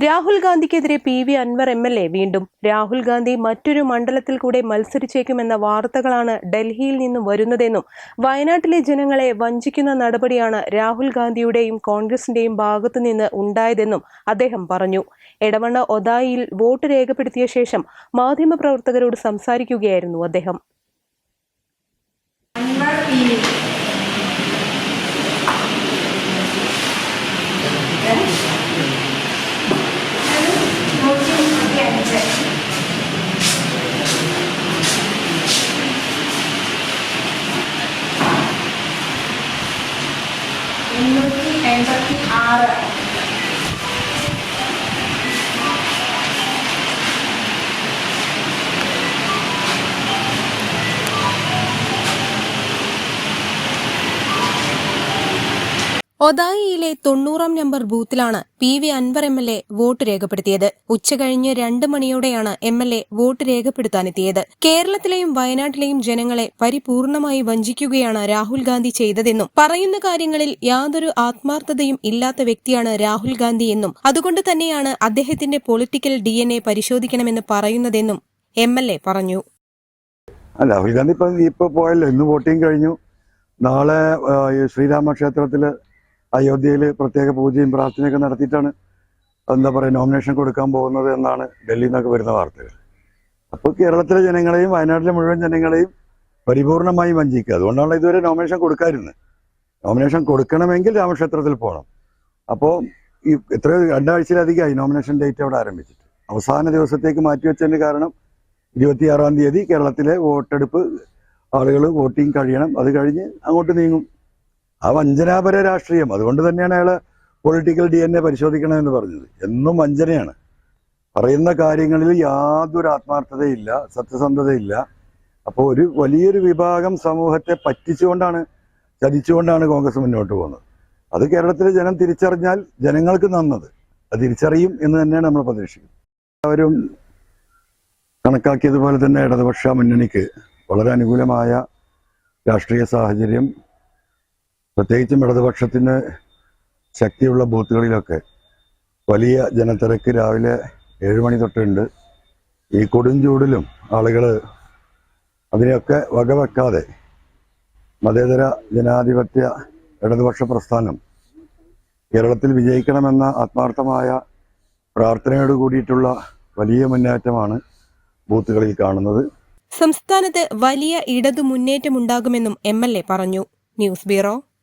Rahul ഗാന്ധിക്കെതിരെ P V Anvar M L A വീണ്ടും. രാഹുൽ ഗാന്ധി മറ്റൊരു മണ്ഡലത്തിൽ കൂടെ മത്സരിച്ചേക്കുമെന്ന വാർത്തകളാണ് ഡൽഹിയിൽ നിന്നും വരുന്നതെന്നും വയനാട്ടിലെ ജനങ്ങളെ വഞ്ചിക്കുന്ന നടപടിയാണ് രാഹുൽ ഗാന്ധിയുടെയും കോൺഗ്രസിന്റെയും ഭാഗത്തു നിന്ന് ഉണ്ടായതെന്നും അദ്ദേഹം പറഞ്ഞു. എടവണ്ണ ഒതായിയിൽ വോട്ട് രേഖപ്പെടുത്തിയ ശേഷം മാധ്യമപ്രവർത്തകരോട് സംസാരിക്കുകയായിരുന്നു അദ്ദേഹം. temos aqui a ഒതായിയിലെ തൊണ്ണൂറാം number ബൂത്തിലാണ് P V Anvar M L A vote രേഖപ്പെടുത്തിയത്. ഉച്ചകഴിഞ്ഞ് രണ്ട് മണിയോടെയാണ് എം എൽ എ വോട്ട് രേഖപ്പെടുത്താനെത്തിയത്. കേരളത്തിലെയും വയനാട്ടിലെയും ജനങ്ങളെ പരിപൂർണമായി വഞ്ചിക്കുകയാണ് രാഹുൽ ഗാന്ധി ചെയ്തതെന്നും പറയുന്ന കാര്യങ്ങളിൽ യാതൊരു ആത്മാർത്ഥതയും ഇല്ലാത്ത വ്യക്തിയാണ് രാഹുൽ ഗാന്ധി എന്നും അതുകൊണ്ട് തന്നെയാണ് അദ്ദേഹത്തിന്റെ പൊളിറ്റിക്കൽ ഡി എൻ എ പരിശോധിക്കണമെന്ന് പറയുന്നതെന്നും എം എൽ എ പറഞ്ഞു. രാഹുൽ ഗാന്ധി ഇപ്പൊ പോയല്ലോ. ഇന്ന് വോട്ടിംഗ് കഴിഞ്ഞു. നാളെ ശ്രീരാമ ക്ഷേത്രത്തിൽ അയോധ്യയിൽ പ്രത്യേക പൂജയും പ്രാർത്ഥനയൊക്കെ നടത്തിയിട്ടാണ് എന്താ പറയുക നോമിനേഷൻ കൊടുക്കാൻ പോകുന്നത് എന്നാണ് ഡൽഹിയിൽ നിന്നൊക്കെ വരുന്ന വാർത്തകൾ. അപ്പോൾ കേരളത്തിലെ ജനങ്ങളെയും വയനാട്ടിലെ മുഴുവൻ ജനങ്ങളെയും പരിപൂർണമായും വഞ്ചിക്കുക. അതുകൊണ്ടാണ് ഇതുവരെ നോമിനേഷൻ കൊടുക്കാതിരുന്നത്. നോമിനേഷൻ കൊടുക്കണമെങ്കിൽ രാമക്ഷേത്രത്തിൽ പോകണം അപ്പോൾ ഈ എത്രയോ രണ്ടാഴ്ചയിലധികമായി നോമിനേഷൻ ഡേറ്റ് അവിടെ ആരംഭിച്ചിട്ട്. അവസാന ദിവസത്തേക്ക് മാറ്റിവെച്ചതിന് കാരണം ഇരുപത്തിയാറാം തീയതി കേരളത്തിലെ വോട്ടെടുപ്പ് ആളുകൾ വോട്ടിംഗ് കഴിയണം. അത് കഴിഞ്ഞ് അങ്ങോട്ട് നീങ്ങും. ആ വഞ്ചനാപര രാഷ്ട്രീയം. അതുകൊണ്ട് തന്നെയാണ് അയാൾ പൊളിറ്റിക്കൽ ഡി എൻ എ പരിശോധിക്കണമെന്ന് പറഞ്ഞത്. എന്നും വഞ്ചനയാണ്. പറയുന്ന കാര്യങ്ങളിൽ യാതൊരു ആത്മാർത്ഥതയില്ല സത്യസന്ധതയില്ല. അപ്പോൾ ഒരു വലിയൊരു വിഭാഗം സമൂഹത്തെ പറ്റിച്ചുകൊണ്ടാണ് ചതിച്ചുകൊണ്ടാണ് കോൺഗ്രസ് മുന്നോട്ട് പോകുന്നത്. അത് കേരളത്തിലെ ജനം തിരിച്ചറിഞ്ഞാൽ ജനങ്ങൾക്ക് നന്നത്. അത് തിരിച്ചറിയും എന്ന് തന്നെയാണ് നമ്മൾ പ്രതീക്ഷിക്കുന്നത്. എല്ലാവരും കണക്കാക്കിയതുപോലെ തന്നെ ഇടതുപക്ഷ മുന്നണിക്ക് വളരെ അനുകൂലമായ രാഷ്ട്രീയ സാഹചര്യം പ്രത്യേകിച്ചും ഇടതുപക്ഷത്തിന് ശക്തിയുള്ള ബൂത്തുകളിലൊക്കെ വലിയ ജനത്തിരക്ക് രാവിലെ ഏഴുമണി തൊട്ടുണ്ട്. ഈ കൊടും ചൂടിലും ആളുകൾ അതിനെയൊക്കെ വകവെക്കാതെ മതേതര ജനാധിപത്യ ഇടതുപക്ഷ പ്രസ്ഥാനം കേരളത്തിൽ വിജയിക്കണമെന്ന ആത്മാർത്ഥമായ പ്രാർത്ഥനയോട് കൂടിയിട്ടുള്ള വലിയ മുന്നേറ്റമാണ് ബൂത്തുകളിൽ കാണുന്നത്. സംസ്ഥാനത്ത് വലിയ ഇടതു മുന്നേറ്റമുണ്ടാകുമെന്നും എം എൽ എ പറഞ്ഞു. News bureau